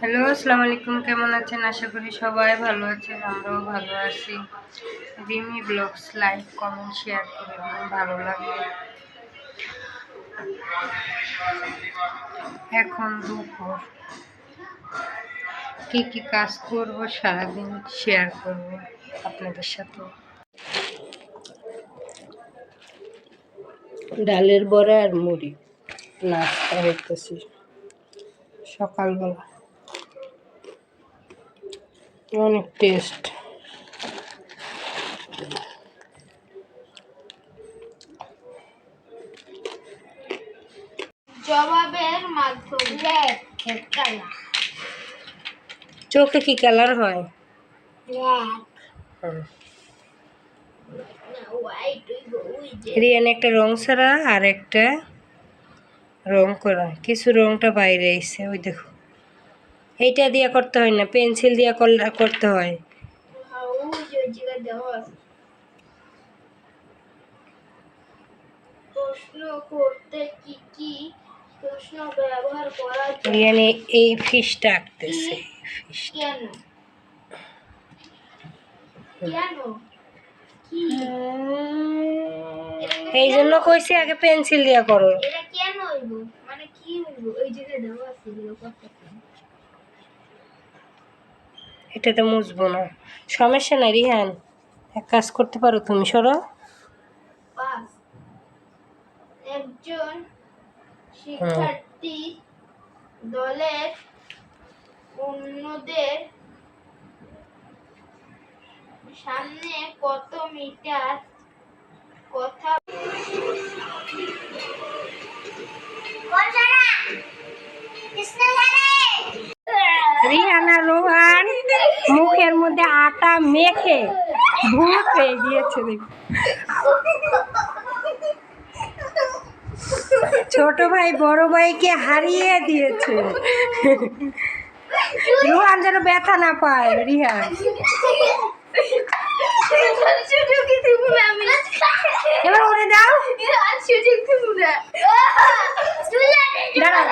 Hello, আসসালামু আলাইকুম। কেমন আছেন? আশা করি সবাই ভালো আছেন, আমরাও ভালো আছি। Rimi blogs like, comment, share করে দিন, ভালো লাগবে এখন দুপুর। কি কি কাজ করব সারাদিন শেয়ার করব আপনাদের সাথে। ডালের বড়া আর মুড়ি, নাস্তা হইতেছি। সকালবেলা। অনেক টেস্ট জবাবের মাধ্যমে চোখে কি কালার হয়? রিয়ান একটা রং ছাড়া আর একটা রং করা। কিছু রংটা বাইরে এসে ওই দেখো। এইটা দিয়ে করতে হয় না পেন্সিল দিয়ে করতে হয়। এই- ফিশটা আঁকতেছে কেন? কেন? এই জন্য কইছি আগে পেন্সিল দিয়া করো। এটা কেন হইব? মানে কি হইব? ওই জায়গায় দেওয়া আছে এটাতে মুছবো না। সমস্যা নাই রিহান। এক কাজ করতে পারো তুমি সরো। একজন শিক্ষার্থী দলের অন্যদের সামনে কত মিটার কথা রিহানা রোহান মুখের মধ্যে আটা মেখে ভূত হয়ে গিয়েছে দেখো। ছোট ভাই, বড় ভাইকে হারিয়ে দিয়েছে। রোহান যেন ব্যথা না পায় রিহান এবার দাও। আর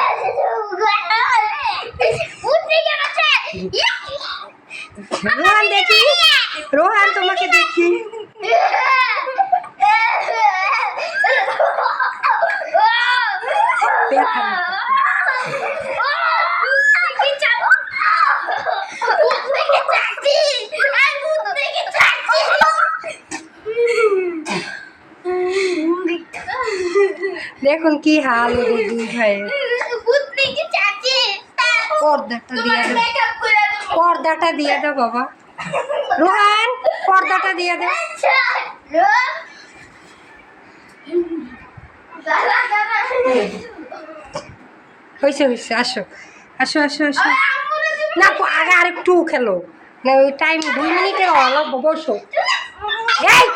সুযোগ দিব না দাঁড়াও। উঠে গেছে রোহান দেখি রোহান তোমাকে দেখি ব্যথা না পায়। দেখুন কি হাল ওদের দুই ভাইয়ের পর্দাটা দিয়ে দাও পর্দাটা দিয়ে দাও বাবা। রোহান, পর্দাটা দিয়ে দাও হয়েছে হয়েছে আসো। আসো আসো আসো। না আগে আরেকটু খেলো। না, ওই টাইম দুই মিনিটের অল্প বসো। এই!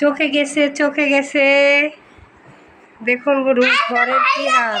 চোখে গেছে চোখে গেছে। দেখুন গরু, ঘরের কি হাল।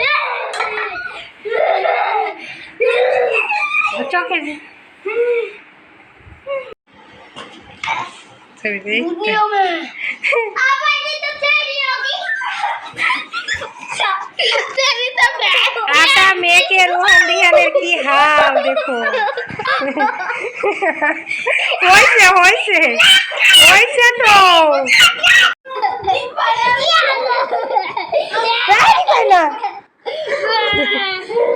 দাঁড়াও এইদিকে এসো এই পাশে এসো। চোখে যে- ছবি দেখতে। আটা মেয়েকে রোহান দিহানের কি হাল দেখো হয়েছে হয়েছে হয়েছে তো এই তাই না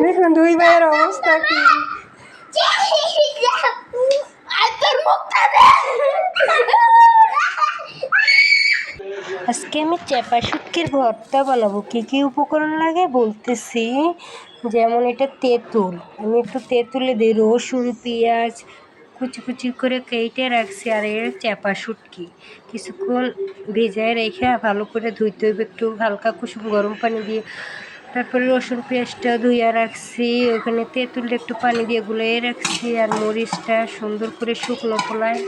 দেখুন দুই ভাইয়ের অবস্থা কি চেপা শুটকির ভর্তা বানাবো। কী কী উপকরণ লাগে? বলতেছি, যেমন এটা তেঁতুল। আমি একটু তেঁতুলে দিই, রসুন, পেঁয়াজ, কুচি কুচি করে কেটে রাখছি আর এর চাপা শুটকি। কিছুক্ষণ ভেজায় রেখে ভালো করে ধুইতে হবে একটু হালকা কুসুম গরম পানি দিয়ে। তারপরে রসুন, পেঁয়াজটা ধুইয়া রাখছি, ওখানে তেঁতুলটা একটু পানি দিয়ে গুলিয়ে রাখছি আর মরিচটা সুন্দর করে শুকনো খোলায়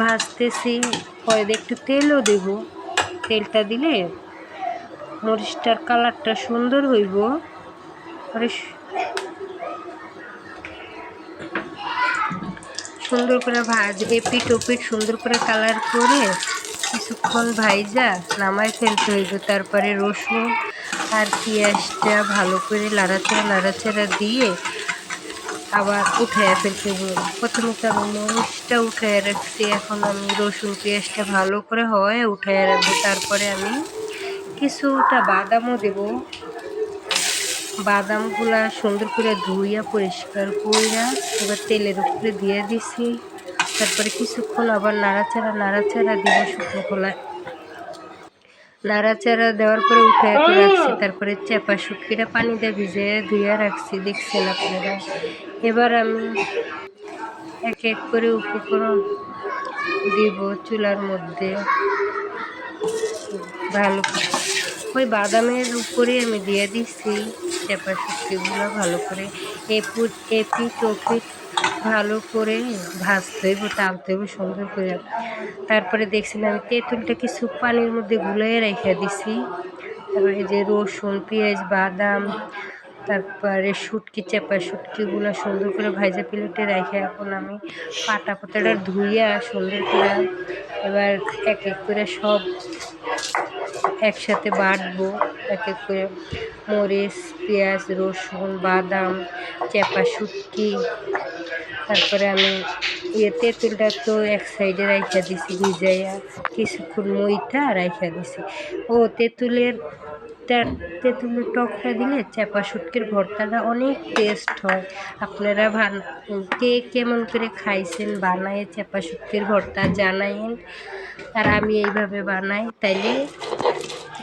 ভাজতেছি। পরে একটু তেলও দেব। তেলটা দিলে মরিচটার কালারটা সুন্দর হইব। সুন্দর করে ভাজ এপিট ওপিট সুন্দর করে কালার করে কিছুক্ষণ ভাইজা নামাই ফেলতে হইব। তারপরে রসুন আর পেঁয়াজটা ভালো করে লাড়াচাড়া নাড়াচাড়া দিয়ে আবার উঠাইয়া ফেলতে প্রথমে তো আমি মরিচটা উঠাইয়া রাখছি, এখন আমি রসুন পেঁয়াজটা ভালো করে হয় উঠাইয়া রাখব। তারপরে আমি কিছুটা বাদামও দেবো। বাদামগুলা সুন্দর করে ধুইয়া, পরিষ্কার করিয়া এবার তেলের উপরে দিয়ে দিছি। তারপরে কিছুক্ষণ আবার নাড়াচাড়া নাড়াচাড়া দিব শুকনো খোলায় নাড়াচাড়া দেওয়ার পরে উঠে রাখছি তারপরে চেপা শুটকিটা পানি দিয়ে ভিজে ধুইয়া রাখছি দেখছেন আপনারা? এবার আমি এক এক করে উপকরণ দিব চুলার মধ্যে। ভালো ওই বাদামের উপরে আমি দিয়ে দিচ্ছি চেপা শুটকিগুলো ভালো করে। এপুট এপিট ওপিট ভালো করে ভাজতে হইব টালতে হইব সুন্দর করে। তারপরে দেখছিলাম আমি তেঁতুলটা কিছু পানির মধ্যে গুলিয়ে রেখে দিছি। তারপরে এই যে রসুন, পেঁয়াজ, বাদাম, তারপরে শুটকি, চেপা শুটকিগুলো সুন্দর করে ভাজা প্লেটে রেখে এখন আমি পাটা পাতাটা ধুইয়া সুন্দর করে এবার এক এক করে সব একসাথে বাটবো, এক এক করে মরিচ, পেঁয়াজ, রসুন, বাদাম, চেপা শুটকি। তারপরে আমি ইয়ে তেঁতুলটা তো এক সাইডে রাইখা দিছি ভিজাইয়া, কিছুক্ষণ মইটা রাইখা দিছি। ও তেঁতুলের তেঁতুলের টকটা দিলে চেপা শুটকির ভর্তাটা অনেক টেস্ট হয়। আপনারা ভান কে কেমন করে খাইছেন, বানায় চেপা শুটকির ভর্তা জানাইন আর আমি এইভাবে বানাই, তাইলে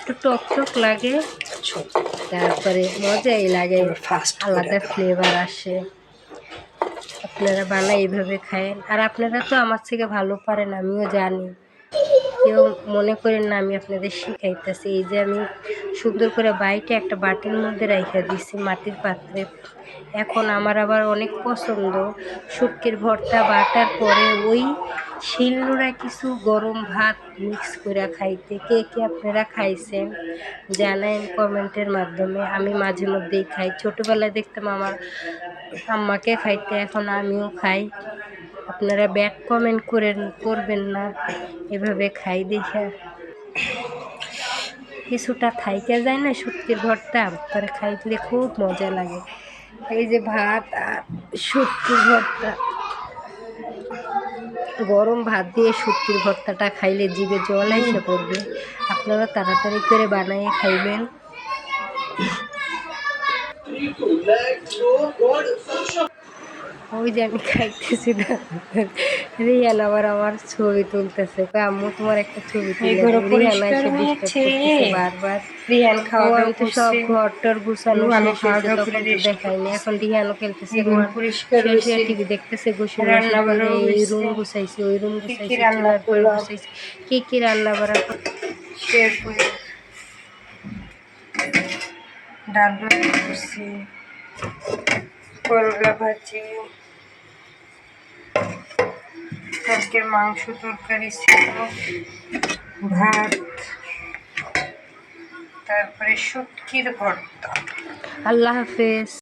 একটু টক টক লাগে। তারপরে মজাই লাগে। আলাদা ফ্লেভার আসে। আপনারা বানাই এইভাবে খায়। আর আপনারা তো আমার থেকে ভালো পারেন, আমিও জানি। কেউ মনে করেন না আমি আপনাদের শিখাইতেছি। এই যে আমি সুন্দর করে বাইটে একটা বাটির মধ্যে রাইখা দিছি, মাটির পাত্রে। এখন আমার আবার অনেক পছন্দ। শুটকির ভর্তা, বাটার পরে ওই শিলনোড়া কিছু গরম ভাত মিক্স করে খাইতে। কে কে আপনারা খাইছেন জানান কমেন্টের মাধ্যমে। আমি মাঝে মধ্যেই খাই। ছোটোবেলায় দেখতাম আমার আম্মাকে খাইতে, এখন আমিও খাই। আপনারা ব্যাক কমেন্ট করেন, করবেন না। এভাবে খাই দেখা। কিছুটা খাইতে যায় না শুটকির ভর্তা পরে খাইতে খুব মজা লাগে। এই যে ভাত আর শুটকির ভর্তা গরম ভাত দিয়ে শুটকির ভর্তাটা খাইলে জিভে জল এসে পড়বে। আপনারা তাড়াতাড়ি করে বানিয়ে খাইবেন। ওই যে আমি খাইতেছি না। রিয়ান আবার আমার ছবি তুলতেছে। আম্মু তোমার একটা ছবি। রিহান এসে করতেছে বারবার। রিহান খাওয়া আমি তো সব। ঘর টর গুছানো করে দেখাইনি এখন রিহানও খেলতেছে টিভি দেখতেছে গোসল এই রুম গুছাইছি ওই রুম গুছাইছি রান্না গুছাইছি। কি কি রান্না বাড়া শেয়ার করে ডাল করছি। করলা ভাজি আজকের মাংস তরকারি ছিল ভাত তারপরে শুটকির ভর্তা। আল্লাহ হাফেজ।